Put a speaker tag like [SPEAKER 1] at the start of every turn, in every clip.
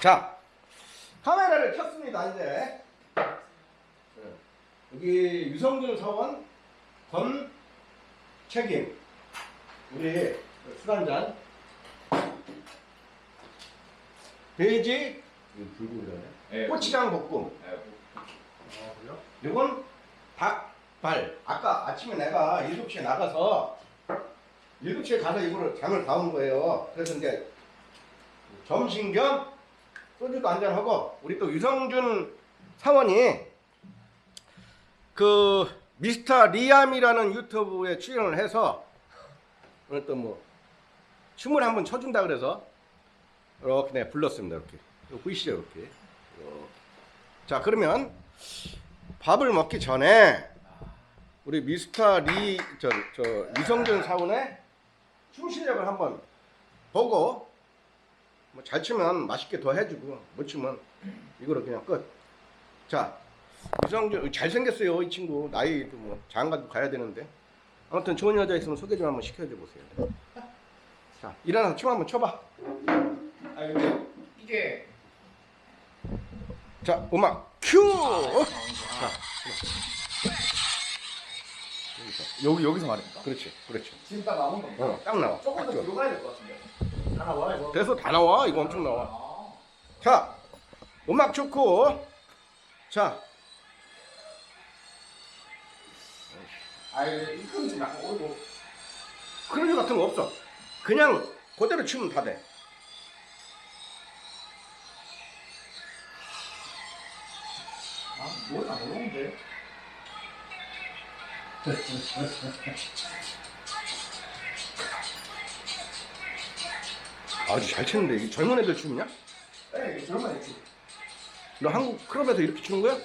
[SPEAKER 1] 자, 카메라를 켰습니다, 이제. 네. 여기 유성준 사원 전 책임. 우리 술한잔. 돼지.
[SPEAKER 2] 예.
[SPEAKER 1] 고추장 볶음.
[SPEAKER 2] 예,
[SPEAKER 3] 아 그래요?
[SPEAKER 1] 이건 닭발. 아까 아침에 내가 7시에 나가서 7시에 가서 이거를 잠을 다온 거예요. 그래서 이제 점심 겸 소주도 한잔 하고 우리 또 유성준 사원이 그 미스터 리암이라는 유튜브에 출연을 해서 오늘 또 뭐 춤을 한번 춰준다 그래서 이렇게 내가 불렀습니다. 이렇게 보이시죠? 이렇게. 자 그러면 밥을 먹기 전에 우리 미스터 리 저저 유성준 사원의 춤 실력을 한번 보고 뭐잘 추면 맛있게 더 해주고 못 추면 이거로 그냥 끝. 자 유성준 잘 생겼어요 이 친구 나이도 뭐 장가도 가야 되는데 아무튼 좋은 여자 있으면 소개 좀 한번 시켜줘 보세요. 자 일어나서 춤 한번 춰봐.
[SPEAKER 2] 아 근데 이게
[SPEAKER 1] 자 음악 큐.
[SPEAKER 2] 아, 여기 여기서 말입니까?
[SPEAKER 1] 그렇지 그렇지.
[SPEAKER 2] 지금 딱 나온 겁니다.
[SPEAKER 1] 어, 딱 나와.
[SPEAKER 2] 조금 더
[SPEAKER 1] 맞죠?
[SPEAKER 2] 뒤로 가야 될 것 같은데.
[SPEAKER 3] 하나 와 이거.
[SPEAKER 1] 그래서 다 나와 이거 엄청 나와.
[SPEAKER 2] 아,
[SPEAKER 1] 자, 음악 좋고, 자,
[SPEAKER 2] 아 이거 이건 좀 약간 오고.
[SPEAKER 1] 크루즈 같은 거 없어. 그냥 그대로 추면 다 돼.
[SPEAKER 2] 아 뭐야 안 오는데?
[SPEAKER 1] 아주 잘 추는데 이게 젊은 애들 춤이냐?
[SPEAKER 2] 에 젊은 애지.
[SPEAKER 1] 너 한국 클럽에서 이렇게 추는 거야?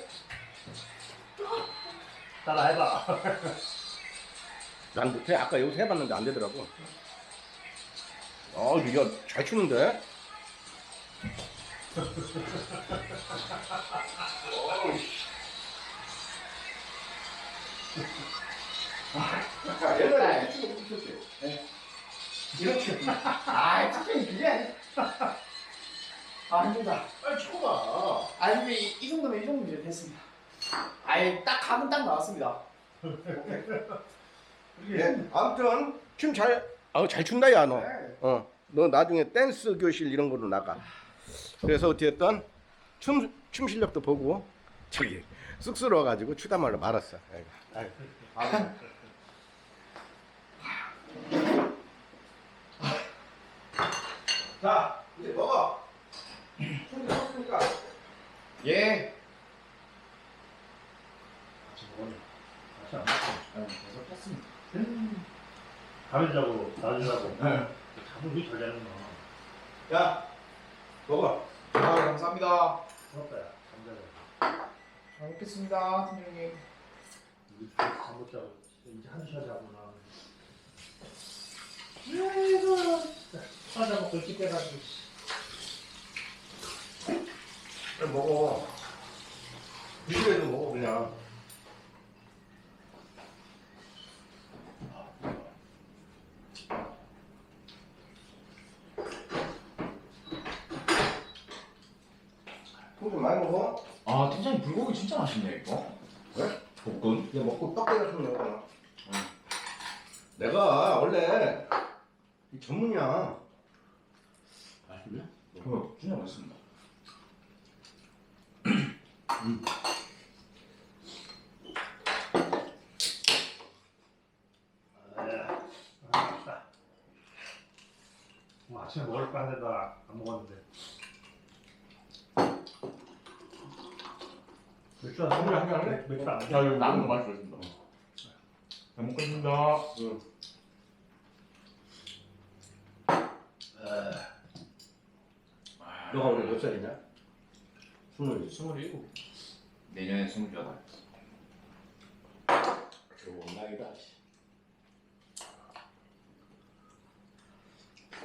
[SPEAKER 3] 따라 해봐.
[SPEAKER 1] 난 못해. 아까 여기서 해봤는데 안 되더라고. 아, 이거 잘 추는데? 자, 옛날에 춤을 좀 췄지? 이렇게.
[SPEAKER 2] 아 특별히 그게 아니. 아 힘들다.
[SPEAKER 1] 빨리 춰봐.
[SPEAKER 2] 아 근데 이, 이 정도면 이 정도면 됐습니다. 아예 딱 감은 딱 나왔습니다.
[SPEAKER 1] 예, 아무튼 춤 잘, 아우 잘 춘다 야 너.
[SPEAKER 2] 네.
[SPEAKER 1] 어, 너 나중에 댄스 교실 이런 거로 나가. 그래서 어찌됐든 춤, 춤 실력도 보고 저기 쑥스러워가지고 추다 말로 말았어. 아이고, 아이고.
[SPEAKER 2] 아,
[SPEAKER 1] 자, 이제 먹어. 춤 췄으니까.
[SPEAKER 2] 예.
[SPEAKER 3] 같이 먹어줘. 같이 안 먹어.
[SPEAKER 2] 아, 계속 했습니다.
[SPEAKER 3] 가면자고 나주자고.
[SPEAKER 2] 네.
[SPEAKER 3] 잡은 게잘 되는 거.
[SPEAKER 1] 자, 먹어.
[SPEAKER 2] 아 감사합니다.
[SPEAKER 3] 부럽다 야. 감자가.
[SPEAKER 2] 잘 먹겠습니다, 팀장님.
[SPEAKER 3] 우리 밥 먹자고. 이제 한 시간 자고 나. 아이고. 사자 먹고 일찍 깨가지고.
[SPEAKER 1] 빨리 먹어. 비실에도 먹어 그냥. 좀 많이 먹어.
[SPEAKER 2] 아 팀장님 불고기 진짜 맛있네 이거.
[SPEAKER 1] 왜?
[SPEAKER 2] 볶음.
[SPEAKER 1] 이제 먹고 떡 끓여서 먹어. 내가 원래 이 전문이야.
[SPEAKER 2] 맛있네. 어, 진짜 맛있습니다.
[SPEAKER 3] 아, 맛있다. 뭐 아침에 먹을 거 하는데 나안 먹었는데. 맥주 한
[SPEAKER 1] 선물 한잔 할래?
[SPEAKER 3] 맥주 안
[SPEAKER 2] 야. 이거 나는 맛있습니다. 잘 먹겠습니다.
[SPEAKER 1] 응. 너가 오늘 몇 살이냐? 스물.
[SPEAKER 2] 스물일곱. 내년에 스물여덟.
[SPEAKER 1] 좋은 나이다.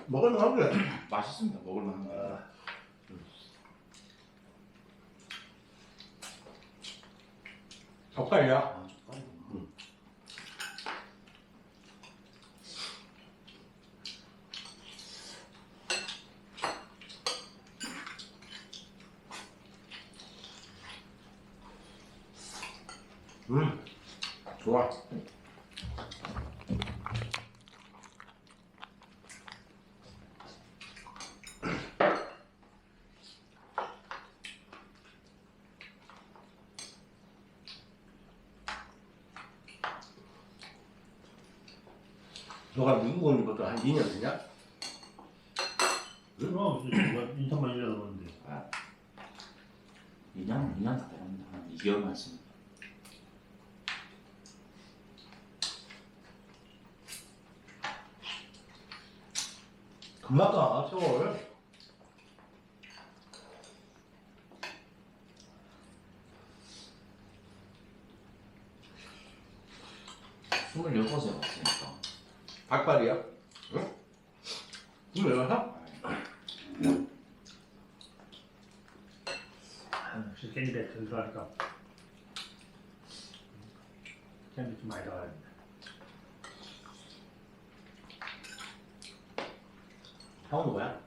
[SPEAKER 1] 먹을만 하네.
[SPEAKER 2] 맛있습니다. 먹을만 합니다. 小快点啊！
[SPEAKER 1] 嗯，熟了。 너가 미국 온 것도 한 2년 되냐?
[SPEAKER 3] 그럼 이제 인터만 일하다 보는데.
[SPEAKER 4] 2년, 2년 다 되는데 한 2개월만 있으면.
[SPEAKER 1] 금방 가, 세월.
[SPEAKER 4] 스물여섯에 왔으니까
[SPEAKER 1] 닭발이야? 응? 이거 여섯?
[SPEAKER 3] 아, 역시 깻잎에 들어가니까 깻잎 좀 많이 들어가야 된다
[SPEAKER 1] 형은 뭐야?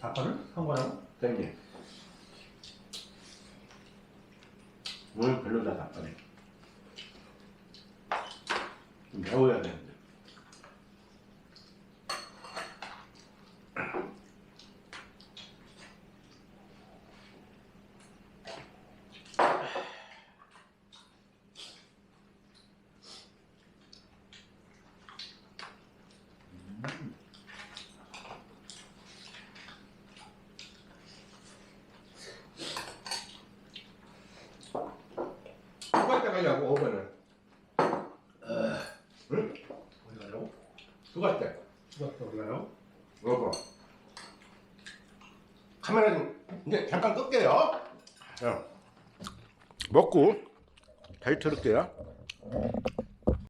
[SPEAKER 3] 닭발을? 한 거라고?
[SPEAKER 1] 땡기. 오늘 별로다, 닭발이. 좀 매워야 되는데. 누가 때가냐고, 오거는. 응?
[SPEAKER 3] 어디 가려고? 또 어디 가려고?
[SPEAKER 1] 여보. 카메라 좀 이제 잠깐 끌게요. 자, 먹고 다시 틀을게요.